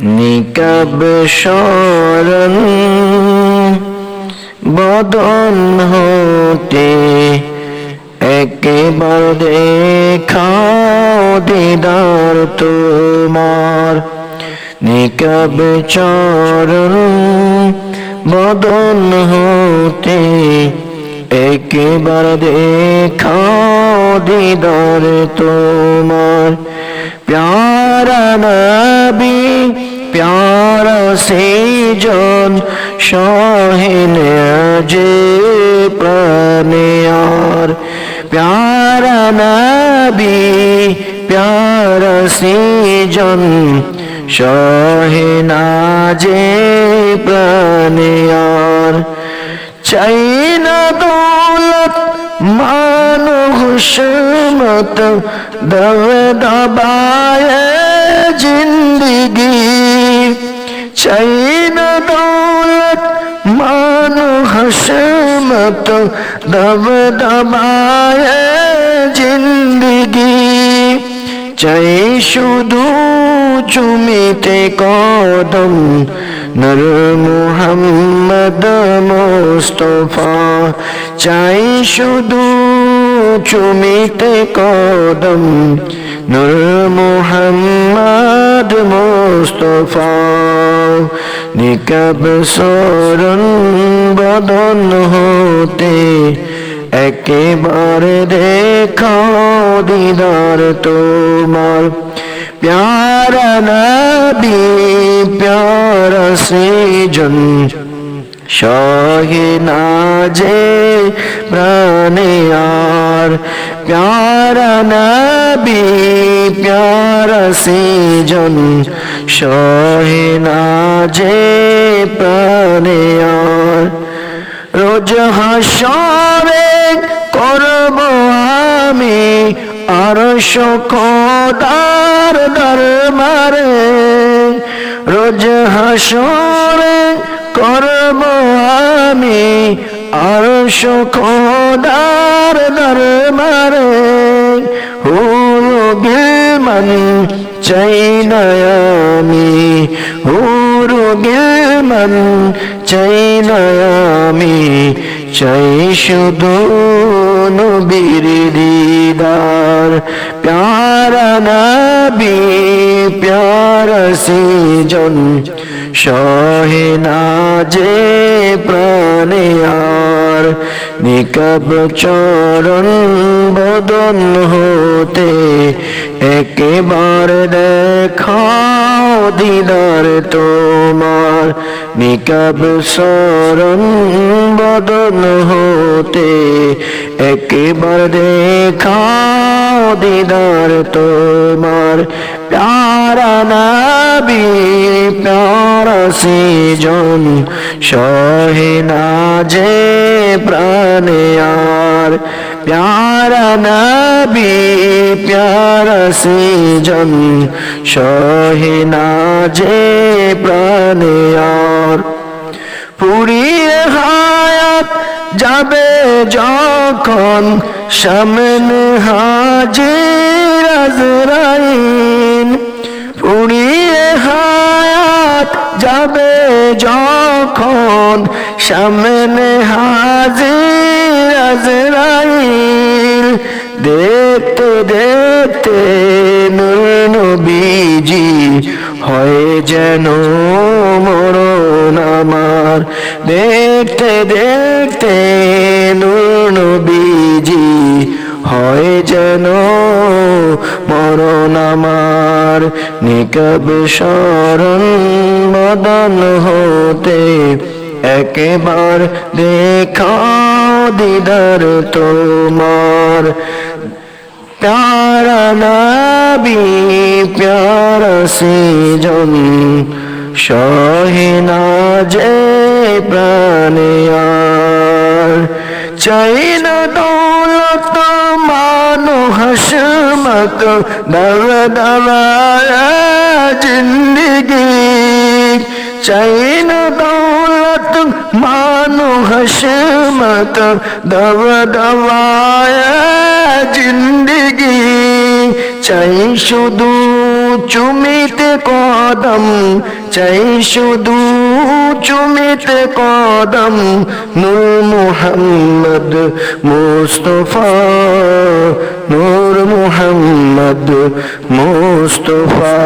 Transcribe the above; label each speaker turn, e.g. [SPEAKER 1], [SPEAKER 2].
[SPEAKER 1] নিকব শরণ বদন হতে একেবার দেখাও দিদার তোমার। নিকব চরণ বদন হতে একেবার দেখাও দিদার তোমার। প্যারা নবী সেজন শাহিন যে প্রাণে আর। প্যারা নবী, প্যারা সেজন শাহিন যে প্রাণে আর। দৌলত মানো হুসমত দব দবায় জিন্দগি না দৌলত, মানো হসমত দব দবায় জিন্দগি। চাই শুধু চুমিতে কদম, নর মুহাম্মদ মোস্তফা। চাই শুধু চুমিতে কদম, নর মুহাম্মদ মোস্তফা। নিকব সরণ বদন হতে একেবারে দেখাও দিদার তোমার। প্যারা নবী প্যারা সৃজন শাহিনা যে প্রাণে আর প্যারা নবী, প্যারা সৃজন শাহিনা যে প্রাণে আর। রোজ হাসরে করব আমি আর শোকদার দরবারে। রোজ হাসরে শোকদার দরবারে হুরু গিলমান চাই না আমি হুরু গিলমান চাই না আমি চাই শুধু নবীর দিদার। প্যারা নবী, প্যারা সেজন সহে না যে প্রাণে আর নিকব চরণ বদন হতে একেবার দেখাও দিদার তোমার নিকব সরণ বদন হতে একেবার দেখাও দিদার তোমার প্যারা নবী, প্যারা সেজন সহে না যে প্রাণে আর প্যারা নবী, প্যারা সেজন, সহে না যে প্রাণে আর। পুরিয়ে হায়াত যাবে যখন সামনে হাজির আজরাইন পুরিয়ে হায়াত যাবে যখন সামনে হাজির আজরাইল। দেখতে দেখতে নবীজি হয় যেন মরণ আমার। দেখতে দেখতে নবীজি হয় যেন মরণ আমার। নিকব শরণ বদন হতে একেবার দেখাও দিদার তোমার। প্যারা নবী প্যারা সেজন সহিনা যে প্রাণে আর। চাই না দৌলত মানো হসমত দর দরা জিন্দগি। চাই মানো হসমত দব দবায় জিন্দগি। চাই শুধু চুমিতে কদম, চাই শুধু চুমিতে কদম, নূর মুহাম্মদ মুস্তফা, নূর মুহাম্মদ মুস্তফা।